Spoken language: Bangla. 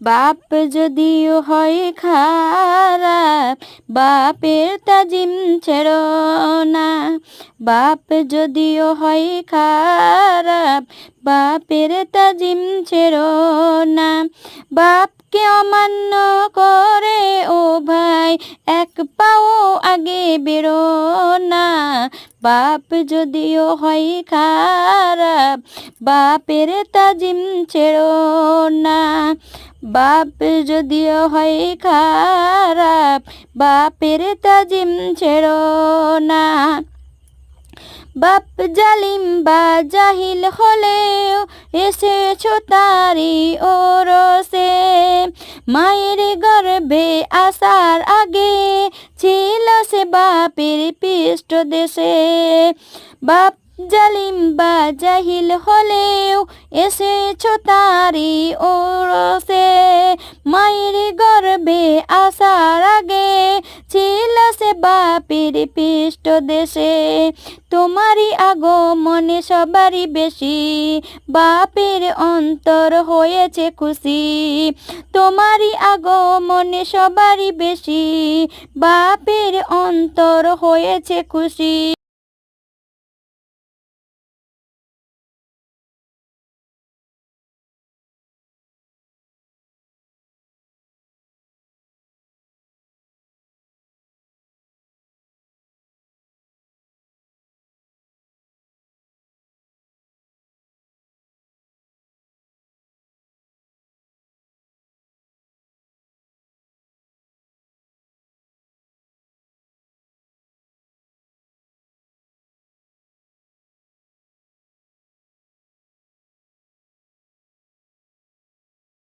বাপ যদিও হয় খারাপ, বাপের তাজিম ছেড়ো না। বাপ যদিও হয় খারাপ, বাপের তাজিম ছেড়ো না। বাপকে অমান্য করে ও ভাই, এক পাও আগে বেরো না। বাপ যদিও হয় খারাপ, বাপের তাজিম ছেড়ো না। বাপ যদিও হয় খারাপ, বাপের তাজিম ছেড়ো না। বাপ জালিম বা জাহিল হলেও এসেছ তারি ওরসে। মায়ের গর্ভে আসার আগে ছিল বাপের পৃষ্ঠ দেশে। বাপ জালিম বা জাহিল হলেও এসেছ তারি ওরসে। মায়ের গর্বে আসার বাপের পৃষ্ঠ দেশে, তোমারই আগমনে সবারই বেশি। বাপের অন্তর হয়েছে খুশি, তোমারই আগমনে সবারই বেশি। বাপের অন্তর হয়েছে খুশি।